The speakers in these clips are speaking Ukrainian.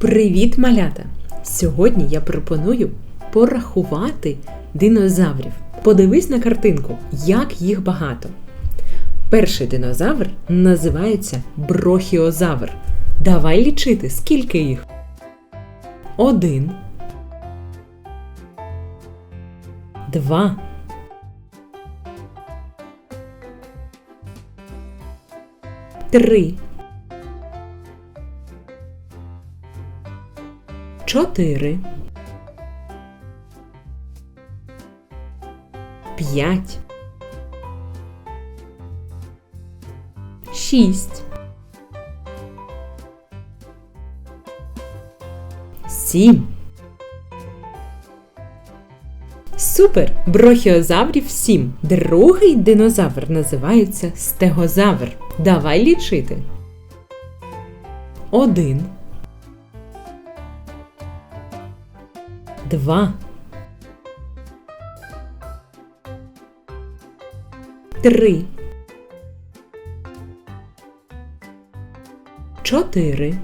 Привіт, малята! Сьогодні я пропоную порахувати динозаврів. Подивись на картинку, як їх багато. Перший динозавр називається брохіозавр. Давай лічити, скільки їх. Один. Два. Три. Чотири. П'ять. Шість. Сім. Супер! Брохіозаврів сім. Другий динозавр називається стегозавр. Давай лічити. Один. Два. Три. Чотири.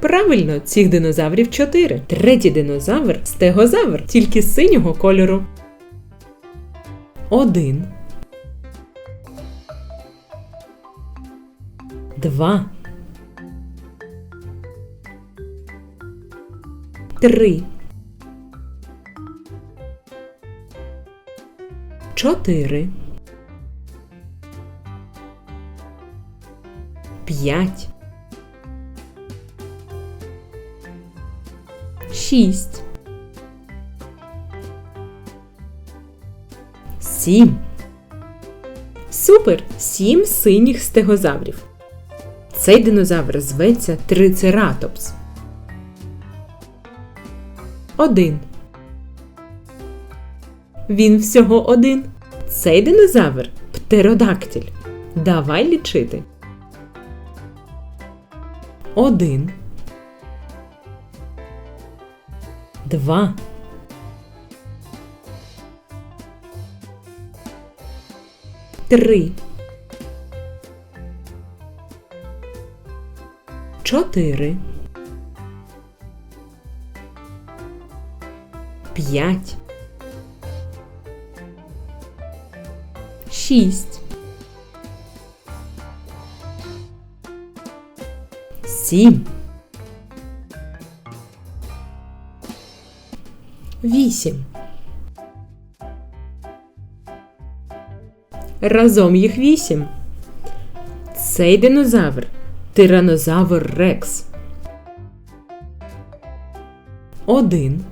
Правильно, цих динозаврів чотири. Третій динозавр стегозавр, тільки синього кольору. Один. Два. Три. Чотири. П'ять. Шість. Сім. Супер! Сім синіх стегозаврів. Цей динозавр зветься трицератопс. Один. Він всього один. Цей динозавр птеродактиль. Давай лічити. Один. Два. Три. Чотири. П'ять. Шість. Сім. Вісім. Разом їх вісім. Цей динозавр тиранозавр Рекс. Один.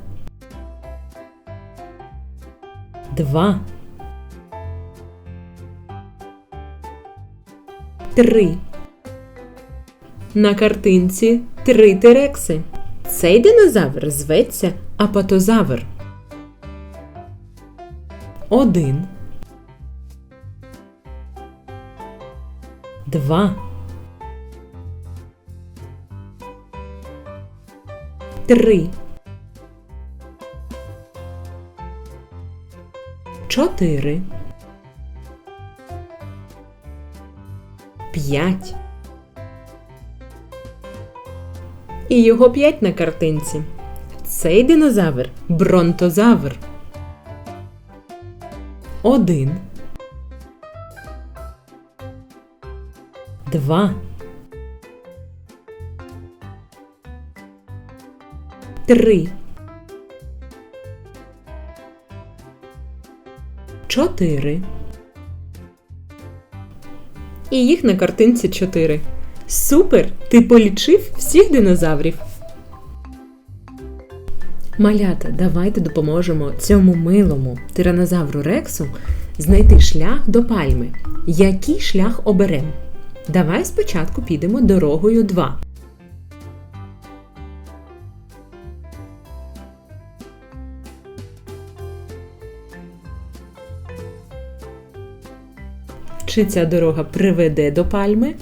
Два. Три. На картинці три терекси. Цей динозавр зветься апатозавр. Один. Два. Три. Чотири. П'ять. І його п'ять на картинці. Цей динозавр бронтозавр. Один. Два. Три. Чотири. І їх на картинці чотири. Супер! Ти полічив всіх динозаврів. Малята, давайте допоможемо цьому милому тиранозавру Рексу знайти шлях до пальми. Який шлях оберемо? Давай спочатку підемо дорогою 2. Чи ця дорога приведе до пальми?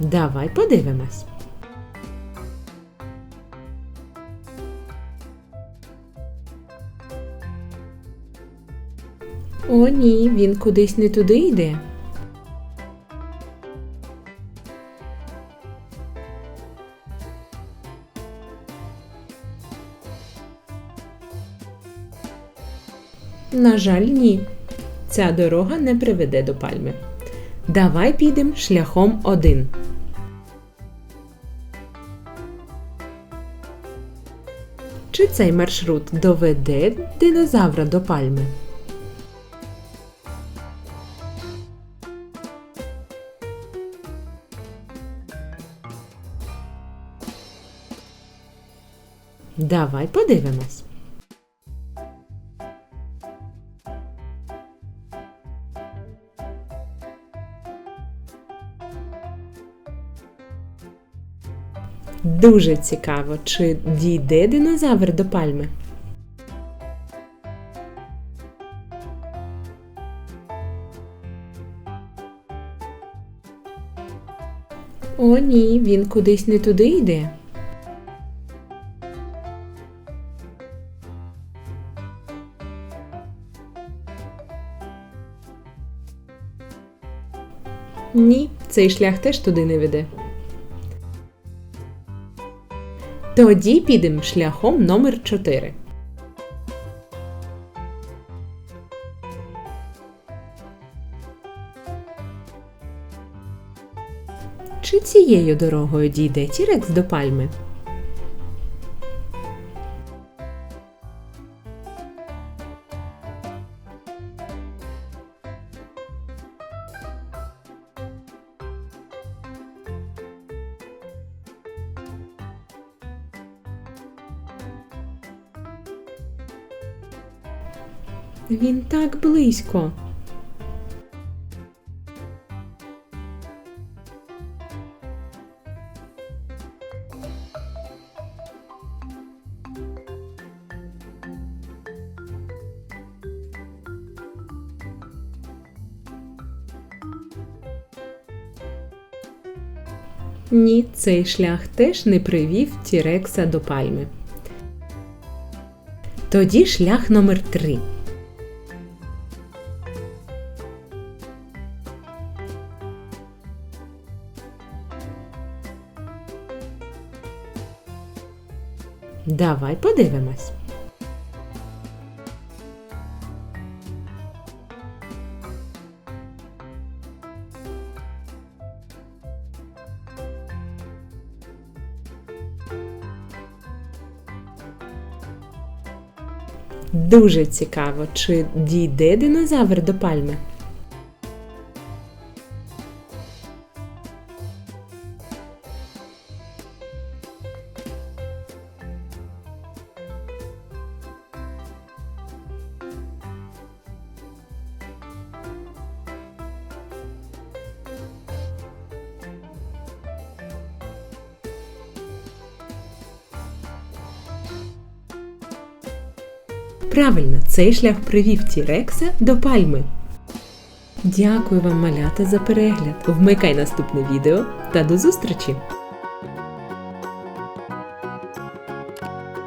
Давай подивимось. О, ні, він кудись не туди йде. На жаль, ні. Ця дорога не приведе до пальми. Давай підемо шляхом один. Чи цей маршрут доведе динозавра до пальми? Давай подивимось. Дуже цікаво, чи дійде динозавр до пальми. О, ні, він кудись не туди йде. Ні, цей шлях теж туди не веде. Тоді підемо шляхом номер 4. Чи цією дорогою дійде Тірекс до пальми? Він так близько. Ні, цей шлях теж не привів Тірекса до пальми. Тоді шлях номер 3. Давай подивимось. Дуже цікаво, чи дійде динозавр до пальми. Правильно, цей шлях привів Тірекса до пальми. Дякую вам, малята, за перегляд. Вмикай наступне відео та до зустрічі!